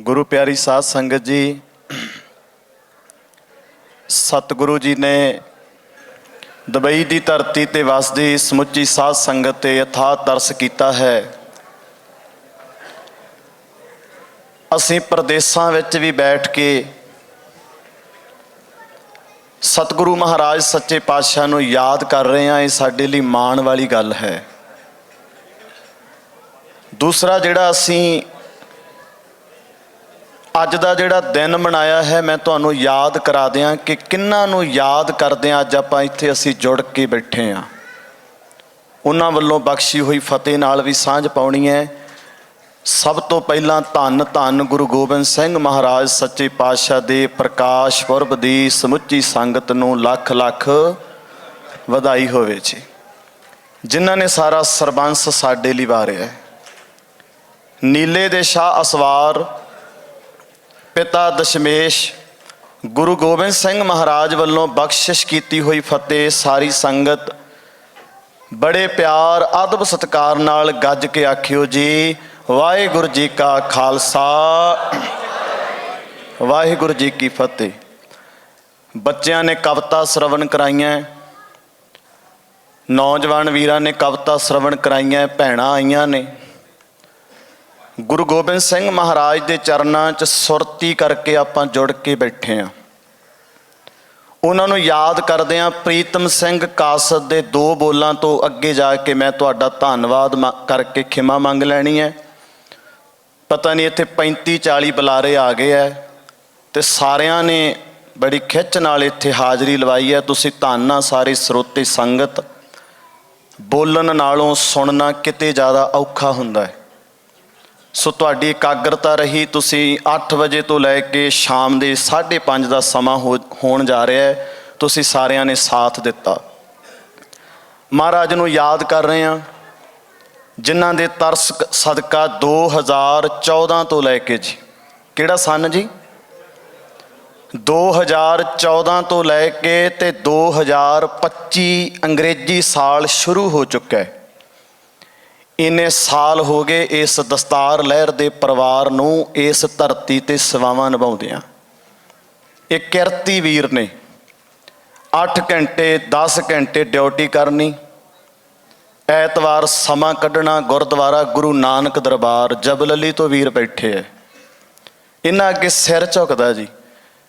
ਗੁਰੂ ਪਿਆਰੀ ਸਾਧ ਸੰਗਤ ਜੀ, ਸਤਿਗੁਰੂ ਜੀ ਨੇ ਦੁਬਈ ਦੀ ਧਰਤੀ ਤੇ ਵਸਦੀ ਸਮੁੱਚੀ ਸਾਧ ਸੰਗਤ ਤੇ ਅਥਾਹ ਤਰਸ ਕੀਤਾ ਹੈ। ਅਸੀਂ ਪ੍ਰਦੇਸਾਂ ਵਿੱਚ ਵੀ ਬੈਠ ਕੇ ਸਤਿਗੁਰੂ ਮਹਾਰਾਜ ਸੱਚੇ ਪਾਤਸ਼ਾਹ ਨੂੰ ਯਾਦ ਕਰ ਰਹੇ ਹਾਂ, ਇਹ ਸਾਡੇ ਲਈ ਮਾਣ ਵਾਲੀ ਗੱਲ ਹੈ। ਦੂਸਰਾ ਜਿਹੜਾ ਅਸੀਂ ਅੱਜ ਦਾ ਜਿਹੜਾ ਦਿਨ ਮਨਾਇਆ ਹੈ, ਮੈਂ ਤੁਹਾਨੂੰ ਯਾਦ ਕਰਾ ਦਿਆਂ ਕਿ ਕਿੰਨਾਂ ਨੂੰ ਯਾਦ ਕਰਦੇ ਹਾਂ ਅੱਜ ਆਪਾਂ ਇੱਥੇ ਅਸੀਂ ਜੁੜ ਕੇ ਬੈਠੇ ਹਾਂ। ਉਹਨਾਂ ਵੱਲੋਂ ਬਖਸ਼ੀ ਹੋਈ ਫਤਿਹ ਨਾਲ ਵੀ ਸਾਂਝ ਪਾਉਣੀ ਹੈ। ਸਭ ਤੋਂ ਪਹਿਲਾਂ ਧੰਨ ਧੰਨ ਗੁਰੂ ਗੋਬਿੰਦ ਸਿੰਘ ਮਹਾਰਾਜ, ਸੱਚੇ ਪਾਤਸ਼ਾਹ ਦੇ ਪ੍ਰਕਾਸ਼ ਪੁਰਬ ਦੀ ਸਮੁੱਚੀ ਸੰਗਤ ਨੂੰ ਲੱਖ ਲੱਖ ਵਧਾਈ ਹੋਵੇ ਜੀ। ਜਿਨ੍ਹਾਂ ਨੇ ਸਾਰਾ ਸਰਬੰਸ ਸਾਡੇ ਲਈ ਵਾਰਿਆ ਨੀਲੇ ਦੇ ਸ਼ਾਹ ਅਸਵਾਰ ਪਿਤਾ ਦਸ਼ਮੇਸ਼, ਗੁਰੂ ਗੋਬਿੰਦ ਸਿੰਘ ਮਹਾਰਾਜ ਵੱਲੋਂ ਬਖਸ਼ਿਸ਼ ਕੀਤੀ ਹੋਈ ਫਤਿਹ ਸਾਰੀ ਸੰਗਤ। ਬੜੇ ਪਿਆਰ, ਅਦਬ ਸਤਕਾਰ ਨਾਲ ਗੱਜ ਕੇ ਆਖਿਓ ਜੀ, ਵਾਹਿਗੁਰੂ ਜੀ ਕਾ ਖਾਲਸਾ। ਵਾਹਿਗੁਰੂ ਜੀ ਕੀ ਫਤਿਹ। ਬੱਚਿਆਂ ਨੇ ਕਵਿਤਾ ਸ਼ਰਵਣ ਕਰਾਈਆਂ। ਨੌਜਵਾਨ ਵੀਰਾਂ ਨੇ ਕਵਿਤਾ ਸ਼ਰਵਣ ਕਰਾਈਆਂ, ਭੈਣਾਂ ਆਈਆਂ ਨੇ। ਗੁਰੂ ਗੋਬਿੰਦ ਸਿੰਘ ਮਹਾਰਾਜ ਦੇ ਚਰਨਾਂ 'ਚ ਸੁਰਤੀ ਕਰਕੇ ਆਪਾਂ ਜੁੜ ਕੇ ਬੈਠੇ ਆਂ ਉਹਨਾਂ ਨੂੰ ਯਾਦ ਕਰਦੇ ਆਂ ਪ੍ਰੀਤਮ ਸਿੰਘ ਕਾਸਦ ਦੇ ਦੋ ਬੋਲਾਂ ਤੋਂ ਅੱਗੇ ਜਾ ਕੇ ਮੈਂ ਤੁਹਾਡਾ ਧੰਨਵਾਦ ਮ- ਕਰਕੇ ਖਿਮਾ ਮੰਗ ਲੈਣੀ ਹੈ। ਪਤਾ ਨਹੀਂ ਇੱਥੇ 35 40 ਬੁਲਾਰੇ ਆ ਗਏ ਐ ਤੇ ਸਾਰਿਆਂ ਨੇ ਬੜੀ ਖਿੱਚ ਨਾਲ ਇੱਥੇ ਹਾਜ਼ਰੀ ਲਵਾਈ ਹੈ। ਤੁਸੀਂ ਧੰਨਾ ਸਾਰੇ ਸਰੋਤੇ ਸੰਗਤ। ਬੋਲਣ ਨਾਲੋਂ ਸੁਣਨਾ ਕਿਤੇ ਜ਼ਿਆਦਾ ਔਖਾ ਹੁੰਦਾ ਹੈ। ਸੋ ਤੁਹਾਡੀ ਇਕਾਗਰਤਾ ਰਹੀ, ਤੁਸੀਂ 8 ਵਜੇ ਤੋਂ ਲੈ ਕੇ ਸ਼ਾਮ ਦੇ 5:30 ਦਾ ਸਮਾਂ ਹੋ- ਹੋਣ ਜਾ ਰਿਹਾ ਹੈ, ਤੁਸੀਂ ਸਾਰਿਆਂ ਨੇ ਸਾਥ ਦਿੱਤਾ। ਮਹਾਰਾਜ ਨੂੰ ਯਾਦ ਕਰ ਰਹੇ ਹਾਂ, ਜਿਨ੍ਹਾਂ ਦੇ ਤਰਸ ਕ- ਸਦਕਾ 2014 ਤੋਂ ਲੈ ਕੇ ਜੀ। ਕਿਹੜਾ ਸਨ ਜੀ? 2014 ਤੋਂ ਲੈ ਕੇ ਤੇ 2025 ਅੰਗਰੇਜ਼ੀ ਸਾਲ ਸ਼ੁਰੂ ਹੋ ਚੁੱਕਾ ਹੈ। ਇੰਨੇ ਸਾਲ ਹੋ ਗਏ ਇਸ ਦਸਤਾਰ ਲਹਿਰ ਦੇ ਪਰਿਵਾਰ ਨੂੰ ਇਸ ਧਰਤੀ ਤੇ ਸੇਵਾਵਾਂ ਨਿਭਾਉਂਦਿਆਂ। ਇਹ ਕਿਰਤੀ ਵੀਰ ਨੇ 8 ਘੰਟੇ 10 ਘੰਟੇ ਡਿਊਟੀ ਕਰਨੀ। ਐਤਵਾਰ ਸਮਾਂ ਕੱਢਣਾ, ਗੁਰਦੁਆਰਾ ਗੁਰੂ ਨਾਨਕ ਦਰਬਾਰ ਜਬਲ ਅਲੀ ਤੋਂ ਵੀਰ ਬੈਠੇ ਐ। ਇਹਨਾਂ ਅੱਗੇ ਸਿਰ ਝੁਕਦਾ ਜੀ।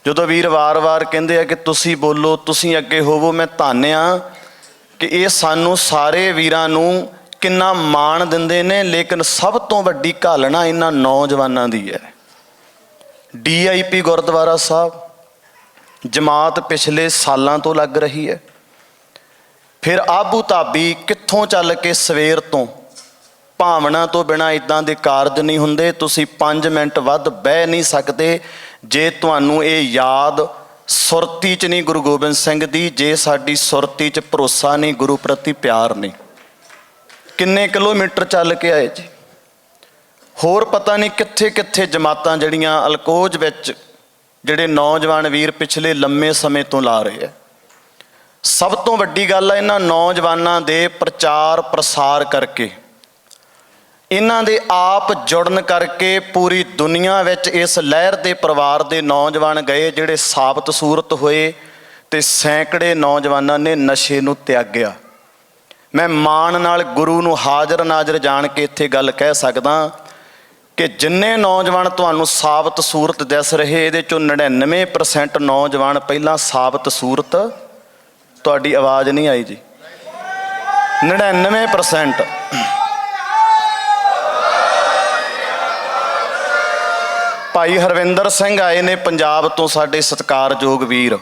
ਜਦੋਂ ਵੀਰ ਵਾਰ-ਵਾਰ ਕਹਿੰਦੇ ਆ ਕਿ ਤੁਸੀਂ ਬੋਲੋ, ਤੁਸੀਂ ਅੱਗੇ ਹੋਵੋ, ਮੈਂ ਧੰਨਿਆ ਕਿ ਇਹ ਸਾਨੂੰ ਸਾਰੇ ਵੀਰਾਂ ਨੂੰ ਕਿੰਨਾ ਮਾਣ ਦਿੰਦੇ ਨੇ, ਲੇਕਿਨ ਸਭ ਤੋਂ ਵੱਡੀ ਘਾਲਣਾ ਇਹਨਾਂ ਨੌਜਵਾਨਾਂ ਦੀ ਹੈ। ਡੀਆਈਪੀ ਗੁਰਦੁਆਰਾ ਸਾਹਿਬ ਜਮਾਤ ਪਿਛਲੇ ਸਾਲਾਂ ਤੋਂ ਲੱਗ ਰਹੀ ਹੈ। ਫਿਰ ਆਬੂ ਧਾਬੀ ਕਿੱਥੋਂ ਚੱਲ ਕੇ ਸਵੇਰ ਤੋਂ? ਭਾਵਨਾ ਤੋਂ ਬਿਨਾ ਇਦਾਂ ਦੇ ਕਾਰਜ ਨਹੀਂ ਹੁੰਦੇ, ਤੁਸੀਂ 5 ਮਿੰਟ ਵੱਧ ਬਹਿ ਨਹੀਂ ਸਕਦੇ। ਜੇ ਤੁਹਾਨੂੰ ਇਹ ਯਾਦ ਸੁਰਤੀ ਚ ਨਹੀਂ ਗੁਰੂ ਗੋਬਿੰਦ ਸਿੰਘ ਦੀ, ਜੇ ਸਾਡੀ ਸੁਰਤੀ ਚ ਭਰੋਸਾ ਨਹੀਂ, ਗੁਰੂ ਪ੍ਰਤੀ ਪਿਆਰ ਨਹੀਂ। ਕਿੰਨੇ ਕਿਲੋਮੀਟਰ ਚੱਲ ਕੇ ਆਏ ਜੀ? ਹੋਰ ਪਤਾ ਨਹੀਂ ਕਿੱਥੇ ਕਿੱਥੇ ਜਮਾਤਾਂ ਜਿਹੜੀਆਂ ਅਲਕੋਜ ਵਿੱਚ ਜਿਹੜੇ ਨੌਜਵਾਨ ਵੀਰ ਪਿਛਲੇ ਲੰਮੇ ਸਮੇਂ ਤੋਂ ਲਾ ਰਹੇ ਆ। ਸਭ ਤੋਂ ਵੱਡੀ ਗੱਲ ਹੈ ਇਹਨਾਂ ਨੌਜਵਾਨਾਂ ਦੇ ਪ੍ਰਚਾਰ ਪ੍ਰਸਾਰ ਕਰਕੇ। ਇਹਨਾਂ ਦੇ ਆਪ ਜੁੜਨ ਕਰਕੇ ਪੂਰੀ ਦੁਨੀਆ ਵਿੱਚ ਇਸ ਲਹਿਰ ਦੇ ਪਰਿਵਾਰ ਦੇ ਨੌਜਵਾਨ ਗਏ ਜਿਹੜੇ ਸਾਬਤ ਸੂਰਤ ਹੋਏ ਤੇ ਸੈਂਕੜੇ ਨੌਜਵਾਨਾਂ ਨੇ ਨਸ਼ੇ ਨੂੰ ਤਿਆਗਿਆ। ਮੈਂ ਮਾਣ ਨਾਲ ਗੁਰੂ ਨੂੰ ਹਾਜ਼ਰ ਨਾਜ਼ਰ ਜਾਣ ਕੇ ਇੱਥੇ ਗੱਲ ਕਹਿ ਸਕਦਾ ਕਿ ਜਿੰਨੇ ਨੌਜਵਾਨ ਤੁਹਾਨੂੰ ਸਾਬਤ ਸੂਰਤ ਦਿਸ ਰਹੇ, ਇਹਦੇ ਚੋਂ 99% ਨੌਜਵਾਨ ਪਹਿਲਾਂ ਸਾਬਤ ਸੂਰਤ ਤੁਹਾਡੀ ਆਵਾਜ਼ ਨਹੀਂ ਆਈ ਜੀ। 99% ਭਾਈ ਹਰਵਿੰਦਰ ਸਿੰਘ ਆਏ ਨੇ ਪੰਜਾਬ ਤੋਂ ਸਾਡੇ ਸਤਿਕਾਰਯੋਗ ਵੀਰ,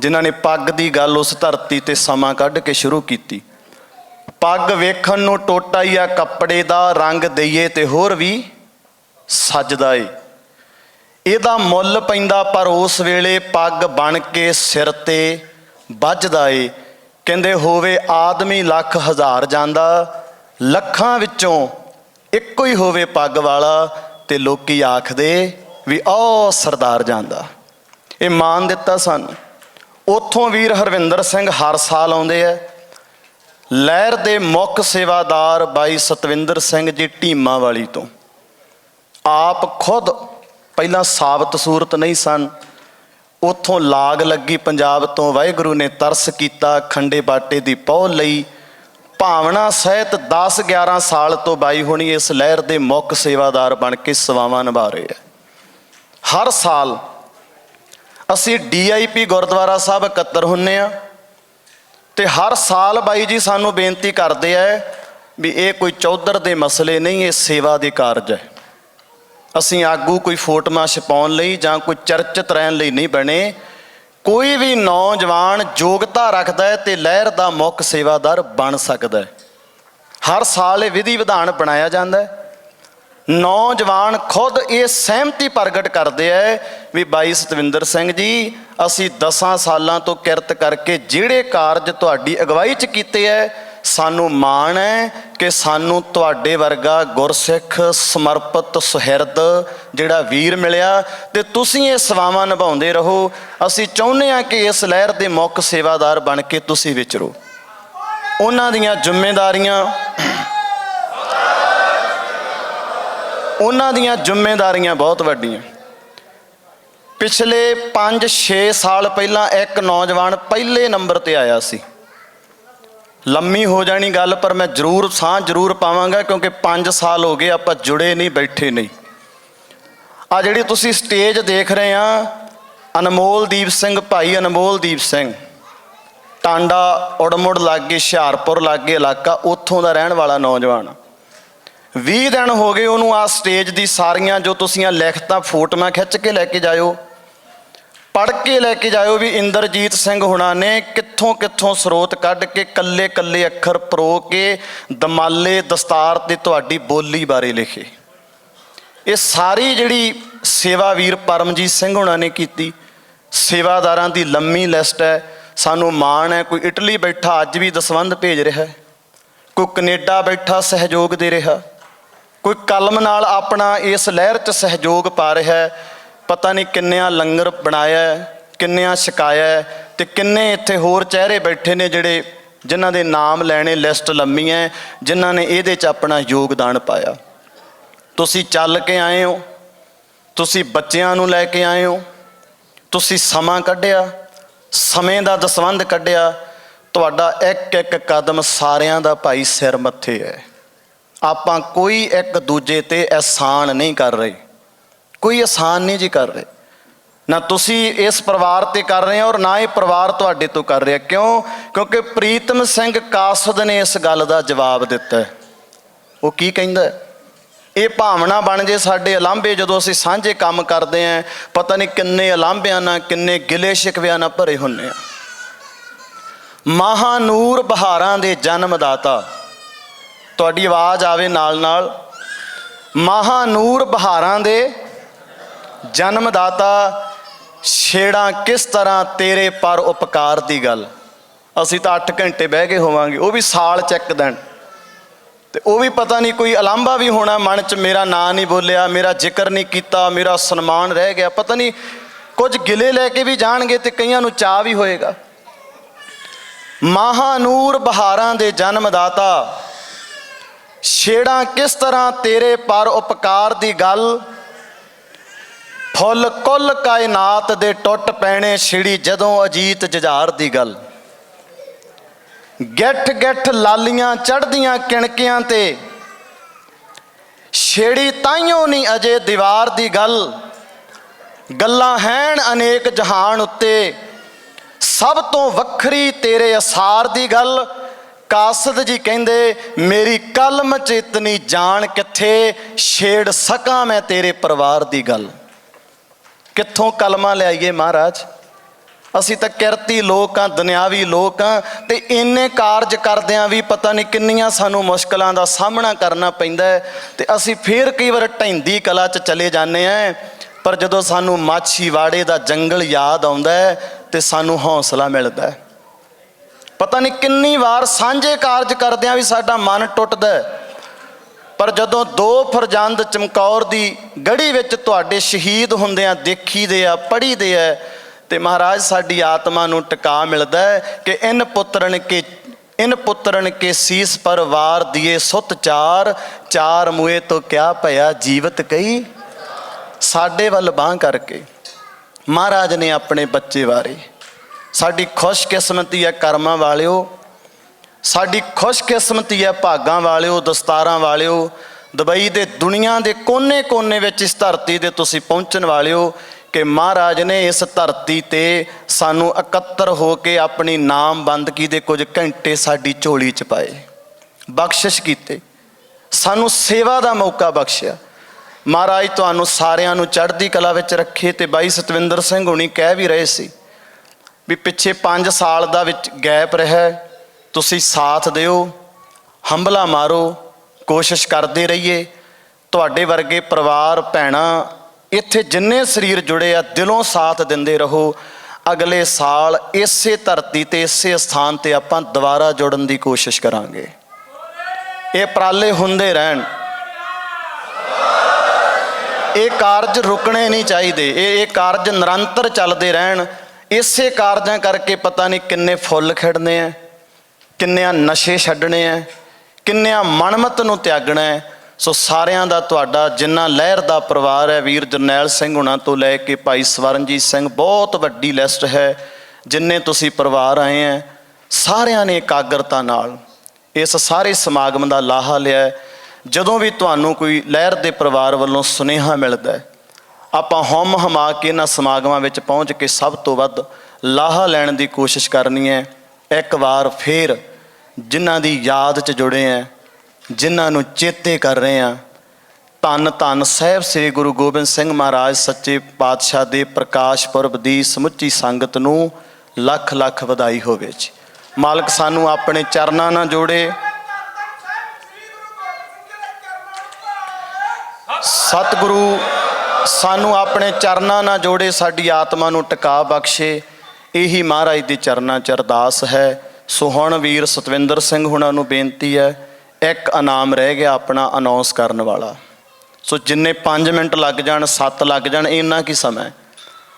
ਜਿਨ੍ਹਾਂ ਨੇ ਪੱਗ ਦੀ ਗੱਲ ਉਸ ਧਰਤੀ ਤੇ ਸਮਾਂ ਕੱਢ ਕੇ ਸ਼ੁਰੂ ਕੀਤੀ। ਪੱਗ ਵੇਖਣ ਨੂੰ ਟੋਟਾ ਹੀ ਆ, ਕੱਪੜੇ ਦਾ ਰੰਗ ਦਈਏ ਤੇ ਹੋਰ ਵੀ ਸੱਜਦਾ ਏ। ਇਹਦਾ ਮੁੱਲ ਪੈਂਦਾ ਪਰ ਉਸ ਵੇਲੇ ਪੱਗ ਬਣ ਕੇ ਸਿਰ ਤੇ ਵੱਜਦਾ ਏ। ਕਹਿੰਦੇ ਹੋਵੇ ਆਦਮੀ ਲੱਖ ਹਜ਼ਾਰ ਜਾਂਦਾ, ਲੱਖਾਂ ਵਿੱਚੋਂ ਇੱਕੋ ਹੀ ਹੋਵੇ ਪੱਗ ਵਾਲਾ ਤੇ ਲੋਕੀ ਆਖਦੇ ਵੀ ਉਹ ਸਰਦਾਰ ਜਾਂਦਾ। ਇਹ ਮਾਨ ਦਿੱਤਾ ਸਾਨੂੰ। ਉੱਥੋਂ ਵੀਰ ਹਰਵਿੰਦਰ ਸਿੰਘ ਹਰ ਸਾਲ ਆਉਂਦੇ ਆ। ਲਹਿਰ ਦੇ ਮੁੱਖ ਸੇਵਾਦਾਰ ਬਾਈ ਸਤਵਿੰਦਰ ਸਿੰਘ ਜੀ ਢੀਮਾ ਵਾਲੀ ਤੋਂ। ਆਪ ਖੁਦ ਪਹਿਲਾਂ ਸਾਬਤ ਸੂਰਤ ਨਹੀਂ ਸਨ। ਉਥੋਂ ਲਾਗ ਲੱਗੀ ਪੰਜਾਬ ਤੋਂ ਵਾਹਿਗੁਰੂ ਨੇ ਤਰਸ ਕੀਤਾ ਖੰਡੇ ਬਾਟੇ ਦੀ ਪੌ ਲਈ। ਭਾਵਨਾ ਸਹਿਤ 10 11 ਸਾਲ ਤੋਂ ਬਾਈ ਹੁਣੀ ਇਸ ਲਹਿਰ ਦੇ ਮੁੱਖ ਸੇਵਾਦਾਰ ਬਣ ਕੇ ਸੇਵਾਵਾਂ ਨਿਭਾ ਰਹੇ ਆ ਹਰ ਸਾਲ ਅਸੀਂ ਡੀਆਈਪੀ ਗੁਰਦੁਆਰਾ ਸਾਹਿਬ ਇਕੱਤਰ ਹੁੰਨੇ ਆ ਤੇ ਹਰ ਸਾਲ ਬਾਈ ਜੀ ਸਾਨੂੰ ਬੇਨਤੀ ਕਰਦੇ ਆ ਵੀ ਇਹ ਕੋਈ ਚੌਧਰ ਦੇ ਮਸਲੇ ਨਹੀਂ, ਇਹ ਸੇਵਾ ਦੇ ਕਾਰਜ ਹੈ ਅਸੀਂ ਆਗੂ ਕੋਈ ਫੋਟੋਆਂ ਛਪਾਉਣ ਲਈ ਜਾਂ ਕੋਈ ਚਰਚਿਤ ਰਹਿਣ ਲਈ ਨਹੀਂ ਬਣੇ। ਕੋਈ ਵੀ ਨੌਜਵਾਨ ਯੋਗਤਾ ਰੱਖਦਾ ਹੈ ਤੇ ਲਹਿਰ ਦਾ ਮੁੱਖ ਸੇਵਾਦਾਰ ਬਣ ਸਕਦਾ ਹੈ ਹਰ ਸਾਲ ਇਹ ਵਿਧੀ ਵਿਧਾਨ ਬਣਾਇਆ ਜਾਂਦਾ ਹੈ ਨੌਜਵਾਨ ਖੁਦ ਇਹ ਸਹਿਮਤੀ ਪ੍ਰਗਟ ਕਰਦੇ ਐ ਵੀ ਬਾਈ ਸਤਵਿੰਦਰ ਸਿੰਘ ਜੀ, ਅਸੀਂ 10 ਸਾਲਾਂ ਤੋਂ ਕਿਰਤ ਕਰਕੇ ਜਿਹੜੇ ਕਾਰਜ ਤੁਹਾਡੀ ਅਗਵਾਈ 'ਚ ਕੀਤੇ ਐ, ਸਾਨੂੰ ਮਾਣ ਹੈ ਕਿ ਸਾਨੂੰ ਤੁਹਾਡੇ ਵਰਗਾ ਗੁਰਸਿੱਖ, ਸਮਰਪਿਤ, ਸੁਹਿਰਦ ਜਿਹੜਾ ਵੀਰ ਮਿਲਿਆ ਤੇ ਤੁਸੀਂ ਇਹ ਸੇਵਾਵਾਂ ਨਿਭਾਉਂਦੇ ਰਹੋ। ਅਸੀਂ ਚਾਹੁੰਦੇ ਹਾਂ ਕਿ ਇਸ ਲਹਿਰ ਦੇ ਮੁੱਖ ਸੇਵਾਦਾਰ ਬਣ ਕੇ ਤੁਸੀਂ ਵਿਚਰੋ ਉਹਨਾਂ ਦੀਆਂ ਜ਼ਿੰਮੇਵਾਰੀਆਂ ਉਹਨਾਂ ਦੀਆਂ ਜ਼ਿੰਮੇਵਾਰੀਆਂ ਬਹੁਤ ਵੱਡੀਆਂ। ਪਿਛਲੇ 5-6 ਸਾਲ ਪਹਿਲਾਂ ਇੱਕ ਨੌਜਵਾਨ ਪਹਿਲੇ ਨੰਬਰ ਤੇ ਆਇਆ ਸੀ। ਲੰਮੀ ਹੋ ਜਾਣੀ ਗੱਲ, ਪਰ ਮੈਂ ਜ਼ਰੂਰ ਸਾਹ ਜ਼ਰੂਰ ਪਾਵਾਂਗਾ, ਕਿਉਂਕਿ 5 ਸਾਲ ਹੋ ਗਏ ਆਪਾਂ ਜੁੜੇ ਨਹੀਂ, ਬੈਠੇ ਨਹੀਂ। ਆ ਜਿਹੜੀ ਤੁਸੀਂ ਸਟੇਜ ਦੇਖ ਰਹੇ ਆ, ਅਨਮੋਲਦੀਪ ਸਿੰਘ, ਭਾਈ ਅਨਮੋਲਦੀਪ ਸਿੰਘ। ਟਾਂਡਾ, ਉੜਮੁੜ ਲਾਗੇ, ਹੁਸ਼ਿਆਰਪੁਰ ਲਾਗੇ ਇਲਾਕਾ, ਉੱਥੋਂ ਦਾ ਰਹਿਣ ਵਾਲਾ ਨੌਜਵਾਨ। 20 ਦਿਨ ਹੋ ਗਏ ਉਹਨੂੰ ਆ ਸਟੇਜ ਦੀ ਸਾਰੀਆਂ ਜੋ ਤੁਸੀਂ ਆ ਲਿਖਤਾਂ ਫੋਟੋਆਂ ਖਿੱਚ ਕੇ ਲੈ ਕੇ ਜਾਇਓ। ਪੜ ਕੇ ਲੈ ਕੇ ਜਾਇਓ ਵੀ ਇੰਦਰਜੀਤ ਸਿੰਘ ਹੁਣਾਂ ਨੇ ਕਿੱਥੋਂ ਕਿੱਥੋਂ ਸਰੋਤ ਕੱਢ ਕੇ ਕੱਲੇ ਕੱਲੇ ਅੱਖਰ ਪਰੋ ਕੇ ਦਮਾਲੇ ਦਸਤਾਰ ਤੇ ਤੁਹਾਡੀ ਬੋਲੀ ਬਾਰੇ ਲਿਖੇ। ਇਹ ਸਾਰੀ ਜਿਹੜੀ ਸੇਵਾ ਵੀਰ ਪਰਮਜੀਤ ਸਿੰਘ ਹੁਣਾਂ ਨੇ ਕੀਤੀ। ਸੇਵਾਦਾਰਾਂ ਦੀ ਲੰਮੀ ਲਿਸਟ ਹੈ। ਸਾਨੂੰ ਮਾਣ ਹੈ, ਕੋਈ ਇਟਲੀ ਬੈਠਾ ਅੱਜ ਵੀ ਦਸਵੰਧ ਭੇਜ ਰਿਹਾ ਹੈ। ਕੋਈ ਕੈਨੇਡਾ ਬੈਠਾ ਸਹਿਯੋਗ ਦੇ ਰਿਹਾ। ਕੋਈ ਕਲਮ ਨਾਲ ਆਪਣਾ ਇਸ ਲਹਿਰ 'ਚ ਸਹਿਯੋਗ ਪਾ ਰਿਹਾ ਹੈ, ਪਤਾ ਨਹੀਂ ਕਿੰਨਿਆਂ ਲੰਗਰ ਬਣਾਇਆ ਕਿੰਨਿਆਂ ਛਕਾਇਆ ਹੈ ਤੇ ਕਿੰਨੇ ਇੱਥੇ ਹੋਰ ਚਿਹਰੇ ਬੈਠੇ ਨੇ ਜਿਹੜੇ ਜਿਨ੍ਹਾਂ ਦੇ ਨਾਮ ਲੈਣੇ ਲਿਸਟ ਲੰਮੀ ਹੈ, ਜਿਨ੍ਹਾਂ ਨੇ ਇਹਦੇ 'ਚ ਆਪਣਾ ਯੋਗਦਾਨ ਪਾਇਆ। ਤੁਸੀਂ ਚੱਲ ਕੇ ਆਏ ਹੋ, ਤੁਸੀਂ ਬੱਚਿਆਂ ਨੂੰ ਲੈ ਕੇ ਆਏ ਹੋ, ਤੁਸੀਂ ਸਮਾਂ ਕੱਢਿਆ, ਸਮੇਂ ਦਾ ਦਸਵੰਧ ਕੱਢਿਆ, ਤੁਹਾਡਾ ਇੱਕ ਇੱਕ ਕਦਮ ਸਾਰਿਆਂ ਦਾ ਭਾਈ ਸਿਰ ਮੱਥੇ ਹੈ। ਆਪਾਂ ਕੋਈ ਇੱਕ ਦੂਜੇ ਤੇ ਅਹਿਸਾਨ ਨਹੀਂ ਕਰ ਰਹੇ। ਕੋਈ ਅਹਿਸਾਨ ਨਹੀਂ ਜੀ ਕਰ ਰਹੇ। ਨਾ ਤੁਸੀਂ ਇਸ ਪਰਿਵਾਰ ਤੇ ਕਰ ਰਹੇ ਹੋ ਔਰ ਨਾ ਇਹ ਪਰਿਵਾਰ ਤੁਹਾਡੇ ਤੋਂ ਕਰ ਰਿਹਾ। ਕਿਉਂ? ਕਿਉਂਕਿ ਪ੍ਰੀਤਮ ਸਿੰਘ ਕਾਸਦ ਨੇ ਇਸ ਗੱਲ ਦਾ ਜਵਾਬ ਦਿੱਤਾ ਉਹ ਕੀ ਕਹਿੰਦਾ ਇਹ ਭਾਵਨਾ ਬਣ ਜੇ ਸਾਡੇ ਅਲਾਂਭੇ ਜਦੋਂ ਅਸੀਂ ਸਾਂਝੇ ਕੰਮ ਕਰਦੇ ਆਂ ਪਤਾ ਨਹੀਂ ਕਿੰਨੇ ਅਲਾਂਭਿਆਂ ਨਾਲ, ਕਿੰਨੇ ਗਿਲੇ ਸ਼ਿਕਵਿਆਂ ਨਾਲ ਭਰੇ ਹੁੰਨੇ ਆ ਮਹਾਨੂਰ ਬਹਾਰਾਂ ਦੇ ਜਨਮਦਾਤਾ ਤੁਹਾਡੀ ਆਵਾਜ਼ ਆਵੇ ਨਾਲ ਨਾਲ। ਮਹਾਨੂਰ ਬਹਾਰਾਂ ਦੇ ਜਨਮਦਾਤਾ ਛੇੜਾਂ ਕਿਸ ਤਰ੍ਹਾਂ ਤੇਰੇ ਪਰ ਉਪਕਾਰ ਦੀ ਗੱਲ? ਅਸੀਂ ਤਾਂ 8 ਘੰਟੇ ਬਹਿ ਕੇ ਹੋਵਾਂਗੇ, ਉਹ ਵੀ ਸਾਲ ਚ ਦੇਣ। ਤੇ ਉਹ ਵੀ ਪਤਾ ਨਹੀਂ ਕੋਈ ਅਲਾਂਭਾ ਵੀ ਹੋਣਾ, ਮਨ ਚ ਮੇਰਾ ਨਾਂ ਨਹੀਂ ਬੋਲਿਆ, ਮੇਰਾ ਜ਼ਿਕਰ ਨਹੀਂ ਕੀਤਾ, ਮੇਰਾ ਸਨਮਾਨ ਰਹਿ ਗਿਆ। ਪਤਾ ਨਹੀਂ ਕੁਝ ਗਿਲੇ ਲੈ ਕੇ ਵੀ ਜਾਣਗੇ ਤੇ ਕਈਆਂ ਨੂੰ ਚਾਹ ਵੀ ਹੋਏਗਾ। ਮਹਾਨੂਰ ਬਹਾਰਾਂ ਦੇ ਜਨਮਦਾਤਾ ਛੇੜਾਂ ਕਿਸ ਤਰ੍ਹਾਂ ਤੇਰੇ ਪਰ ਉਪਕਾਰ ਦੀ ਗੱਲ? ਫੁੱਲ ਕੁੱਲ ਕਾਇਨਾਤ ਦੇ ਟੁੱਟ ਪੈਣੇ ਛਿੜੀ ਜਦੋਂ ਅਜੀਤ ਜਜਾਰ ਦੀ ਗੱਲ। ਗਿੱਠ ਗਿੱਠ ਲਾਲੀਆਂ ਚੜਦੀਆਂ ਕਿਣਕਿਆਂ ਤੇ ਛੇੜੀ ਤਾਈਓ ਨਹੀਂ ਅਜੇ ਦੀਵਾਰ ਦੀ ਗੱਲ। ਗੱਲਾਂ ਹੈਣ ਅਨੇਕ ਜਹਾਨ ਉੱਤੇ, ਸਭ ਤੋਂ ਵੱਖਰੀ ਤੇਰੇ ਅਸਾਰ ਦੀ ਗੱਲ। ਕਾਸਦ ਜੀ ਕਹਿੰਦੇ, ਮੇਰੀ ਕਲਮ ਚ ਇਤਨੀ ਜਾਣ ਕਿੱਥੇ, ਛੇੜ ਸਕਾਂ ਮੈਂ ਤੇਰੇ ਪਰਿਵਾਰ ਦੀ ਗੱਲ। ਕਿੱਥੋਂ ਕਲਮਾਂ ਲਿਆਈਏ ਮਹਾਰਾਜ? ਅਸੀਂ ਤਾਂ ਕਿਰਤੀ ਲੋਕ ਆ, ਦੁਨਿਆਵੀ ਲੋਕ ਆ, ਤੇ ਇੰਨੇ ਕਾਰਜ ਕਰਦਿਆਂ ਵੀ ਪਤਾ ਨਹੀਂ ਕਿੰਨੀਆਂ ਸਾਨੂੰ ਮੁਸ਼ਕਲਾਂ ਦਾ ਸਾਹਮਣਾ ਕਰਨਾ ਪੈਂਦਾ ਹੈ। ਤੇ ਅਸੀਂ ਫੇਰ ਕਈ ਵਾਰ ਢੈਂਦੀ ਕਲਾ 'ਚ ਚਲੇ ਜਾਂਦੇ ਆ, ਪਰ ਜਦੋਂ ਸਾਨੂੰ ਮਾਛੀਵਾੜੇ ਦਾ ਜੰਗਲ ਯਾਦ ਆਉਂਦਾ ਹੈ, ਤੇ ਸਾਨੂੰ ਹੌਸਲਾ ਮਿਲਦਾ ਹੈ। ਪਤਾ ਨਹੀਂ ਕਿੰਨੀ ਵਾਰ ਸਾਂਝੇ ਕਾਰਜ ਕਰਦਿਆਂ ਵੀ ਸਾਡਾ ਮਨ ਟੁੱਟਦਾ ਪਰ ਜਦੋਂ ਦੋ ਫਰਜ਼ੰਦ ਚਮਕੌਰ ਦੀ ਗੜੀ ਵਿੱਚ ਤੁਹਾਡੇ ਸ਼ਹੀਦ ਹੁੰਦਿਆਂ ਦੇਖੀਦੇ ਆ ਪੜੀਦੇ ਆ, ਤੇ ਮਹਾਰਾਜ ਸਾਡੀ ਆਤਮਾ ਨੂੰ ਟਿਕਾ ਮਿਲਦਾ ਕਿ ਇਨ ਪੁੱਤਰਨ ਕੇ, ਇਨ ਪੁੱਤਰਨ ਕੇ ਸੀਸ ਪਰ ਵਾਰ ਦਿਏ ਸੁਤ ਚਾਰ ਚਾਰ ਮੂਏ ਤੋਂ ਕਿਆ ਭਇਆ ਜੀਵਤ ਕਈ ਸਾਡੇ ਵੱਲ ਬਾਹ ਕਰਕੇ। ਮਹਾਰਾਜ ਨੇ ਆਪਣੇ ਬੱਚੇ ਬਾਰੇ ਸਾਡੀ ਖੁਸ਼ਕਿਸਮਤੀ ਹੈ ਕਰਮਾਂ ਵਾਲਿਓ, ਸਾਡੀ ਖੁਸ਼ਕਿਸਮਤੀ ਹੈ ਭਾਗਾਂ ਵਾਲਿਓ, ਦਸਤਾਰਾਂ ਵਾਲਿਓ, ਦੁਬਈ ਦੇ ਦੁਨੀਆ ਦੇ ਕੋਨੇ-ਕੋਨੇ ਵਿੱਚ ਇਸ ਧਰਤੀ ਦੇ ਤੁਸੀਂ ਪਹੁੰਚਣ ਵਾਲਿਓ ਕਿ ਮਹਾਰਾਜ ਨੇ ਇਸ ਧਰਤੀ ਤੇ ਸਾਨੂੰ ਇਕੱਤਰ ਹੋ ਕੇ ਆਪਣੀ ਨਾਮ ਬੰਦਗੀ ਦੇ ਕੁਝ ਘੰਟੇ ਸਾਡੀ ਝੋਲੀ 'ਚ ਪਾਏ। ਬਖਸ਼ਿਸ਼ ਕੀਤੇ। ਸਾਨੂੰ ਸੇਵਾ ਦਾ ਮੌਕਾ ਬਖਸ਼ਿਆ। ਮਹਾਰਾਜ ਤੁਹਾਨੂੰ ਸਾਰਿਆਂ ਨੂੰ ਚੜ੍ਹਦੀ ਕਲਾ ਵਿੱਚ ਰੱਖੇ ਤੇ ਬਾਈ ਸਤਵਿੰਦਰ ਸਿੰਘ ਹੁਣੀ ਕਹਿ ਵੀ ਰਹੇ ਸੀ ਵੀ ਪਿੱਛੇ 5 ਸਾਲ ਦਾ ਵਿੱਚ ਗੈਪ ਰਿਹਾ ਤੁਸੀਂ ਸਾਥ ਦਿਓ ਹੰਬਲਾ ਮਾਰੋ, ਕੋਸ਼ਿਸ਼ ਕਰਦੇ ਰਹੀਏ। ਤੁਹਾਡੇ ਵਰਗੇ ਪਰਿਵਾਰ, ਭੈਣਾਂ ਇੱਥੇ ਜਿੰਨੇ ਸਰੀਰ ਜੁੜੇ ਆ, ਦਿਲੋਂ ਸਾਥ ਦਿੰਦੇ ਰਹੋ। ਅਗਲੇ ਸਾਲ ਇਸੇ ਧਰਤੀ ਤੇ, ਇਸੇ ਸਥਾਨ ਤੇ ਆਪਾਂ ਦੁਬਾਰਾ ਜੁੜਨ ਦੀ ਕੋਸ਼ਿਸ਼ ਕਰਾਂਗੇ। ਇਹ ਪ੍ਰਾਲੇ ਹੁੰਦੇ ਰਹਿਣ। ਇਹ ਕਾਰਜ ਰੁਕਣੇ ਨਹੀਂ ਚਾਹੀਦੇ। ਇਹ ਇਹ ਕਾਰਜ ਨਿਰੰਤਰ ਚੱਲਦੇ ਰਹਿਣ। ਇਸੇ ਕਾਰਜਾਂ ਕਰਕੇ ਪਤਾ ਨਹੀਂ ਕਿੰਨੇ ਫੁੱਲ ਖਿੜਨੇ ਆ ਕਿੰਨਿਆਂ ਨਸ਼ੇ ਛੱਡਣੇ ਆ ਕਿੰਨਿਆਂ ਮਨਮਤ ਨੂੰ ਤਿਆਗਣਾ ਹੈ ਸੋ ਸਾਰਿਆਂ ਦਾ ਤੁਹਾਡਾ, ਜਿੰਨਾ ਲਹਿਰ ਦਾ ਪਰਿਵਾਰ ਹੈ ਵੀਰ ਜਰਨੈਲ ਸਿੰਘ ਹੁਣਾਂ ਤੋਂ ਲੈ ਕੇ ਭਾਈ ਸਵਰਨਜੀਤ ਸਿੰਘ, ਬਹੁਤ ਵੱਡੀ ਲਿਸਟ ਹੈ, ਜਿੰਨੇ ਤੁਸੀਂ ਪਰਿਵਾਰ ਆਏ ਆ ਸਾਰਿਆਂ ਨੇ ਇਕਾਗਰਤਾ ਨਾਲ ਇਸ ਸਾਰੇ ਸਮਾਗਮ ਦਾ ਲਾਹਾ ਲਿਆ ਜਦੋਂ ਵੀ ਤੁਹਾਨੂੰ ਕੋਈ ਲਹਿਰ ਦੇ ਪਰਿਵਾਰ ਵੱਲੋਂ ਸੁਨੇਹਾ ਮਿਲਦਾ ਹੈ ਆਪਾਂ ਹਮ ਹਮਾ ਕੇ ਇਹਨਾਂ ਸਮਾਗਮਾਂ ਵਿੱਚ ਪਹੁੰਚ ਕੇ ਸਭ ਤੋਂ ਵੱਧ ਲਾਹਾ ਲੈਣ ਦੀ ਕੋਸ਼ਿਸ਼ ਕਰਨੀ ਹੈ। ਇੱਕ ਵਾਰ ਫੇਰ ਜਿਨ੍ਹਾਂ ਦੀ ਯਾਦ 'ਚ ਜੁੜੇ ਆ ਜਿਨ੍ਹਾਂ ਨੂੰ ਚੇਤੇ ਕਰ ਰਹੇ ਆ ਧੰਨ ਧੰਨ ਸਾਹਿਬ ਸ੍ਰੀ ਗੁਰੂ ਗੋਬਿੰਦ ਸਿੰਘ ਮਹਾਰਾਜ ਸੱਚੇ ਪਾਤਸ਼ਾਹ ਦੇ ਪ੍ਰਕਾਸ਼ ਪੁਰਬ ਦੀ ਸਮੁੱਚੀ ਸੰਗਤ ਨੂੰ ਲੱਖ ਲੱਖ ਵਧਾਈ ਹੋਵੇ ਜੀ। ਮਾਲਕ ਸਾਨੂੰ ਆਪਣੇ ਚਰਨਾਂ ਨਾਲ ਜੋੜੇ। ਸਤਿਗੁਰੂ ਸਾਨੂੰ ਆਪਣੇ ਚਰਨਾਂ ਨਾਲ ਜੋੜੇ ਸਾਡੀ ਆਤਮਾ ਨੂੰ ਟਿਕਾ ਬਖਸ਼ੇ। ਇਹੀ ਮਹਾਰਾਜ ਦੇ ਚਰਨਾਂ ਚ ਅਰਦਾਸ ਹੈ। ਸੋ ਹੁਣ ਵੀਰ ਸਤਵਿੰਦਰ ਸਿੰਘ ਹੁਣਾਂ ਨੂੰ ਬੇਨਤੀ ਹੈ, ਇੱਕ ਇਨਾਮ ਰਹਿ ਗਿਆ ਆਪਣਾ ਅਨਾਉਂਸ ਕਰਨ ਵਾਲਾ। ਸੋ ਜਿੰਨੇ 5 ਮਿੰਟ ਲੱਗ ਜਾਣ 7 ਲੱਗ ਜਾਣ, ਇੰਨਾ ਕੀ ਸਮਾਂ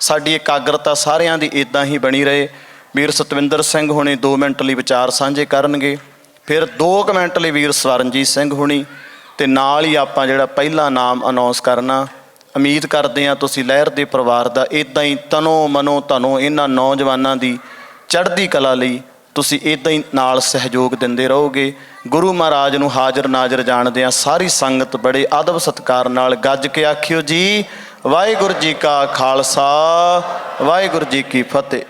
ਸਾਡੀ ਇਕਾਗਰਤਾ ਸਾਰਿਆਂ ਦੀ ਇਦਾਂ ਹੀ ਬਣੀ ਰਹੇ। ਵੀਰ ਸਤਵਿੰਦਰ ਸਿੰਘ ਹੁਣੇ 2 ਮਿੰਟ ਲਈ ਵਿਚਾਰ ਸਾਂਝੇ ਕਰਨਗੇ। ਫਿਰ 2 ਮਿੰਟ ਲਈ ਵੀਰ ਸਵਰਨਜੀਤ ਸਿੰਘ ਹੁਣੀ, ਤੇ ਨਾਲ ਹੀ ਆਪਾਂ ਜਿਹੜਾ ਪਹਿਲਾ ਨਾਮ ਅਨਾਉਂਸ ਕਰਨਾ ਉਮੀਦ ਕਰਦੇ ਹਾਂ ਤੁਸੀਂ ਲਹਿਰ ਦੇ ਪਰਿਵਾਰ ਦਾ ਇਦਾਂ ਹੀ ਤਨੋ ਮਨੋ ਤਨੋ ਇਹਨਾਂ ਨੌਜਵਾਨਾਂ ਦੀ ਚੜ੍ਹਦੀ ਕਲਾ ਲਈ ਤੁਸੀਂ ਇਦਾਂ ਹੀ ਨਾਲ ਸਹਿਯੋਗ ਦਿੰਦੇ ਰਹੋਗੇ। ਗੁਰੂ ਮਹਾਰਾਜ ਨੂੰ ਹਾਜ਼ਰ ਨਾਜ਼ਰ ਜਾਣਦੇ ਆ ਸਾਰੀ ਸੰਗਤ ਬੜੇ ਅਦਬ ਸਤਕਾਰ ਨਾਲ ਗੱਜ ਕੇ ਆਖਿਓ ਜੀ, ਵਾਹਿਗੁਰੂ ਜੀ ਕਾ ਖਾਲਸਾ, ਵਾਹਿਗੁਰੂ ਜੀ ਕੀ ਫਤਿਹ।